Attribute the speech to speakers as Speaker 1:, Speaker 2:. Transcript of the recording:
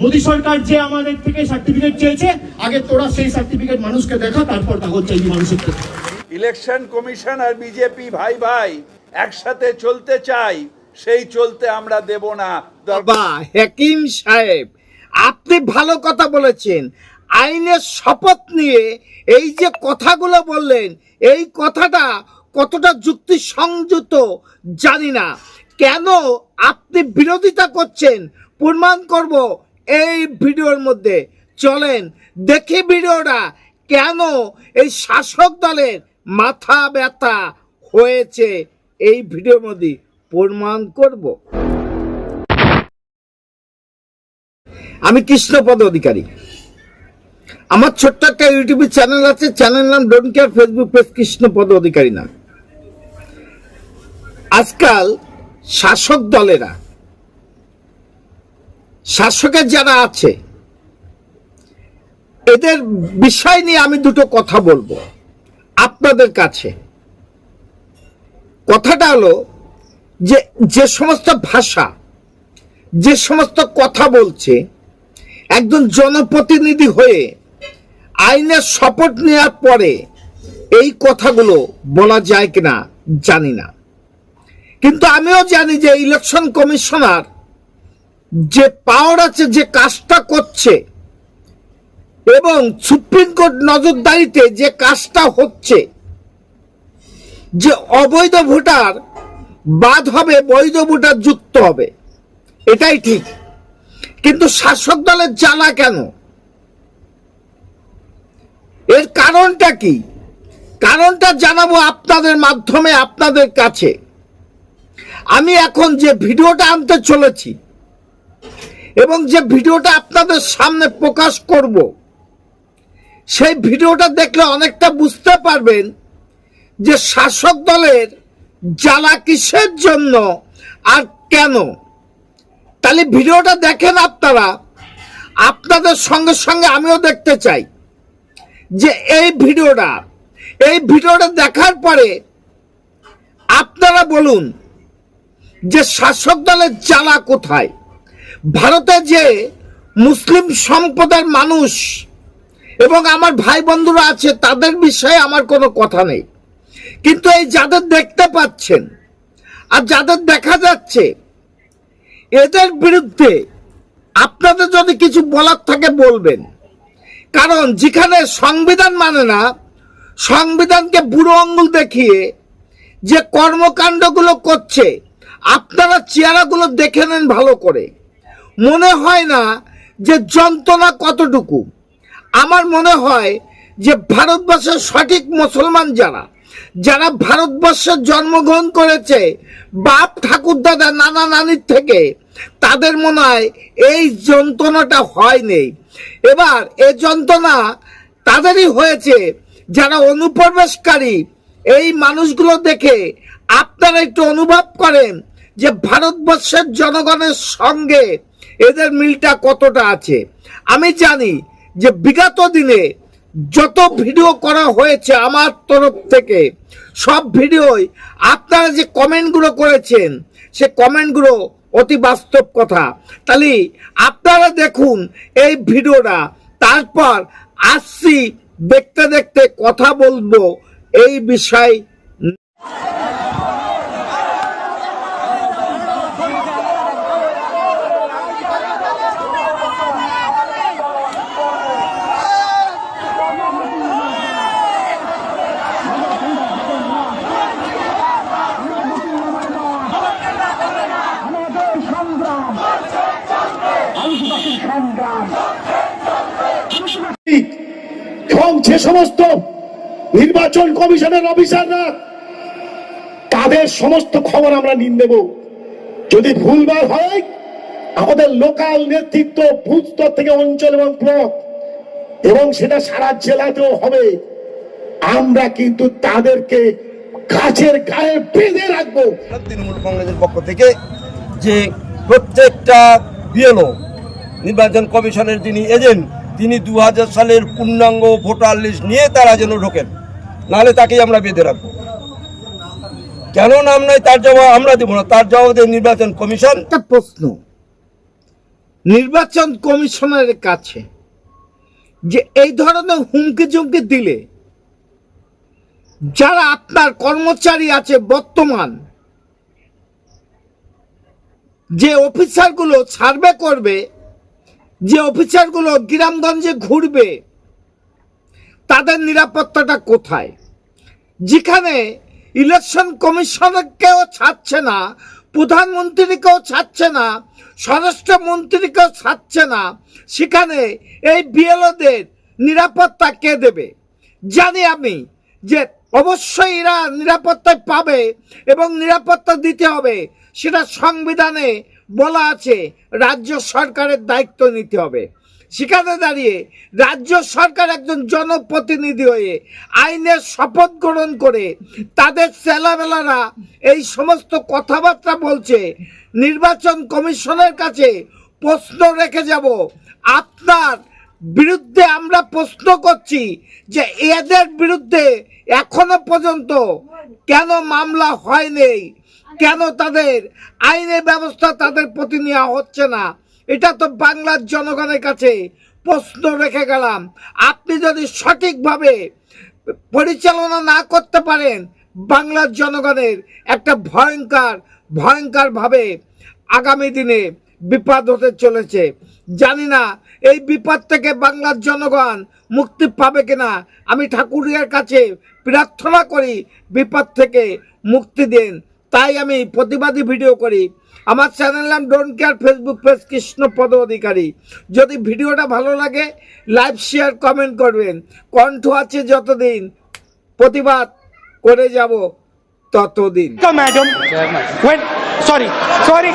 Speaker 1: মোদী সরকার যে আমাদের থেকে সার্টিফিকেট চেয়েছে আগে তোরা সেই সার্টিফিকেট মানুষকে দেখা তারপর কাগজ চাইবি মানুষের থেকে।
Speaker 2: ইলেকশন কমিশন আর বিজেপি ভাই ভাই একসাথে চলতে চাই সেই চলতে আমরা দেব না।
Speaker 3: বাবা হাকিম সাহেব আপনি ভালো কথা বলেছেন। আইনের শপথ নিয়ে এই যে কথাগুলো বললেন এই কথাটা কতটা যুক্তি সংযুক্ত জানি না। কেন আপনি বিরোধিতা করছেন? প্রমাণ করব এই ভিডিওর মধ্যে। চলেন দেখি ভিডিওটা কেন এই শাসক দলের মাথা ব্যথা হয়েছে এই ভিডিওর মধ্যে প্রমাণ করব। আমি কৃষ্ণপদ অধিকারী। আমার ছোট্ট একটা ইউটিউব চ্যানেল আছে চ্যানেল নাম don't care Facebook page Krishnapada Adhikari নাম আজকাল শাসক দলেরা শাসকের যারা আছে, এদের বিষয় নিয়ে আমি দুটো কথা বলব আপনাদের কাছে। কথাটা হলো যে যে সমস্ত ভাষা, যে সমস্ত কথা বলছে, একজন জনপ্রতিনিধি হয়ে আইনের শপথ নেওয়ার পরে এই কথাগুলো বলা যায় কিনা জানি না। কিন্তু আমিও জানি যে ইলেকশন কমিশনার যে পাওয়ার আছে, যে কাজটা করছে, এবং সুপ্রিম কোর্ট নজরদারিতে যে কাজটা হচ্ছে, যে অবৈধ ভোটার বাদ হবে, বৈধ ভোটার যুক্ত হবে, এটাই ঠিক। কিন্তু শাসক দলের জ্বালা কেন? এর কারণটা কি? কারণটা জানাব আপনাদের মাধ্যমে, আপনাদের কাছে। আমি এখন যে ভিডিওটা আনতে চলেছি এবং যে ভিডিওটা আপনাদের সামনে প্রকাশ করব, সেই ভিডিওটা দেখলে অনেকটা বুঝতে পারবেন যে শাসক দলের জ্বালা কিসের জন্য আর কেন। তাহলে ভিডিওটা দেখেন আপনারা, আপনাদের সঙ্গে সঙ্গে আমিও দেখতে চাই যে এই ভিডিওটা এই ভিডিওটা দেখার পরে আপনারা বলুন যে শাসক দলের জ্বালা কোথায়। ভারতে যে মুসলিম সম্প্রদায়ের মানুষ এবং আমার ভাই বন্ধুরা আছে, তাদের বিষয়ে আমার কোনো কথা নেই। কিন্তু এই যাদের দেখতে পাচ্ছেন আর যাদের দেখা যাচ্ছে, এদের বিরুদ্ধে আপনাদের যদি কিছু বলার থাকে বলবেন। কারণ যেখানে সংবিধান মানে না, সংবিধানকে বুড়ো আঙ্গুল দেখিয়ে যে কর্মকাণ্ডগুলো করছে, আপনারা চেহারাগুলো দেখে নেন ভালো করে। মনে হয় না যে যন্ত্রণা কতটুকু। আমার মনে হয় যে ভারতবর্ষের সঠিক মুসলমান যারা যারা ভারতবর্ষে জন্মগ্রহণ করেছে, বাপ ঠাকুর দাদা নানা নানির থেকে, তাদের মনে হয় এই যন্ত্রণাটা হয়নি এবার এই যন্ত্রণা তাদেরই হয়েছে, যারা অনুপ্রবেশকারী। এই মানুষগুলো দেখে আপনারা একটু অনুভব করেন যে ভারতবর্ষের জনগণের সঙ্গে এদের মিলটা কতটা আছে? আমি জানি যে বিগত দিনে যত ভিডিও করা হয়েছে আমার তরফ থেকে, সব ভিডিওই আপনারা যে কমেন্টগুলো করেছেন, সে কমেন্টগুলো অতি বাস্তব কথা। তাহলে আপনারা দেখুন এই ভিডিওটা, তারপর আসছি দেখতে দেখতে কথা বলব এই বিষয়
Speaker 4: সমস্ত নির্বাচন কমিশনের অফিসাররা, তাদের সমস্ত খবর আমরা নিন নেব। যদি ভুলভাল হয়, আমাদের লোকাল নেতৃত্ব বুথ থেকে অঞ্চল এবং ব্লক, এবং সেটা সারা জেলাতেও হবে। আমরা কিন্তু তাদেরকে গাছের গায়ে বেঁধে রাখব।
Speaker 5: তৃণমূল কংগ্রেসের পক্ষ থেকে যে প্রত্যেকটা বিএলও, নির্বাচন কমিশনের যিনি এজেন্ট তিনি দু হাজার সালের পূর্ণাঙ্গ ভোটার লিস্ট নিয়ে তারা যেন ঢোকেন, নাহলে তাকেই আমরা বেঁধে রাখব। কেন নাম নাই, তার জবাব আমরা দেবো না, তার জবাব দেয় নির্বাচন কমিশন।
Speaker 3: প্রশ্ন, নির্বাচন কমিশনের কাছে যে এই ধরনের হুমকি চুমকি দিলে যারা আপনার কর্মচারী আছে বর্তমান, যে অফিসারগুলো সার্ভে করবে যে অফিসারগুলো গ্রামগঞ্জে ঘুরবে, তাদের নিরাপত্তাটা কোথায়? যেখানে ইলেকশন কমিশনকেও ছাড়ছে না, প্রধানমন্ত্রীকেও ছাড়ছে না, স্বরাষ্ট্রমন্ত্রীকেও ছাড়ছে না, সেখানে এই বিএলওদের নিরাপত্তা কে দেবে? জানি আমি যে অবশ্যই এরা নিরাপত্তায় পাবে এবং নিরাপত্তা দিতে হবে, সেটা সংবিধানে বলা আছে, রাজ্য সরকারের দায়িত্ব নিতে হবে। সেখানে দাঁড়িয়ে রাজ্য সরকার একজন জনপ্রতিনিধি হয়ে আইনের শপথ গ্রহণ করে তাদের চেলাবেলারা এই সমস্ত কথাবার্তা বলছে, নির্বাচন কমিশনের কাছে প্রশ্ন রেখে যাব। আপনার বিরুদ্ধে আমরা প্রশ্ন করছি যে এদের বিরুদ্ধে এখনও পর্যন্ত কেন মামলা হয়নি। কেন তাদের আইনের ব্যবস্থা তাদের প্রতি নেওয়া হচ্ছে না? এটা তো বাংলার জনগণের কাছে প্রশ্ন রেখে গেলাম। আপনি যদি সঠিকভাবে পরিচালনা না করতে পারেন, বাংলার জনগণের একটা ভয়ঙ্কর, ভয়ঙ্করভাবে আগামী দিনে বিপদ হতে চলেছে। জানি না এই বিপদ থেকে বাংলার জনগণ মুক্তি পাবে কিনা। আমি ঠাকুরের কাছে প্রার্থনা করি, বিপদ থেকে মুক্তি দেন। তাই আমি প্রতিবাদী ভিডিও করি। আমার চ্যানেল নাম don't care Facebook page Krishnapada Adhikari. যদি ভিডিওটা ভালো লাগে লাইভ শেয়ার কমেন্ট করবেন। কণ্ঠ আছে যতদিন প্রতিবাদ করে যাব ততদিন।
Speaker 6: Madam sorry sorry.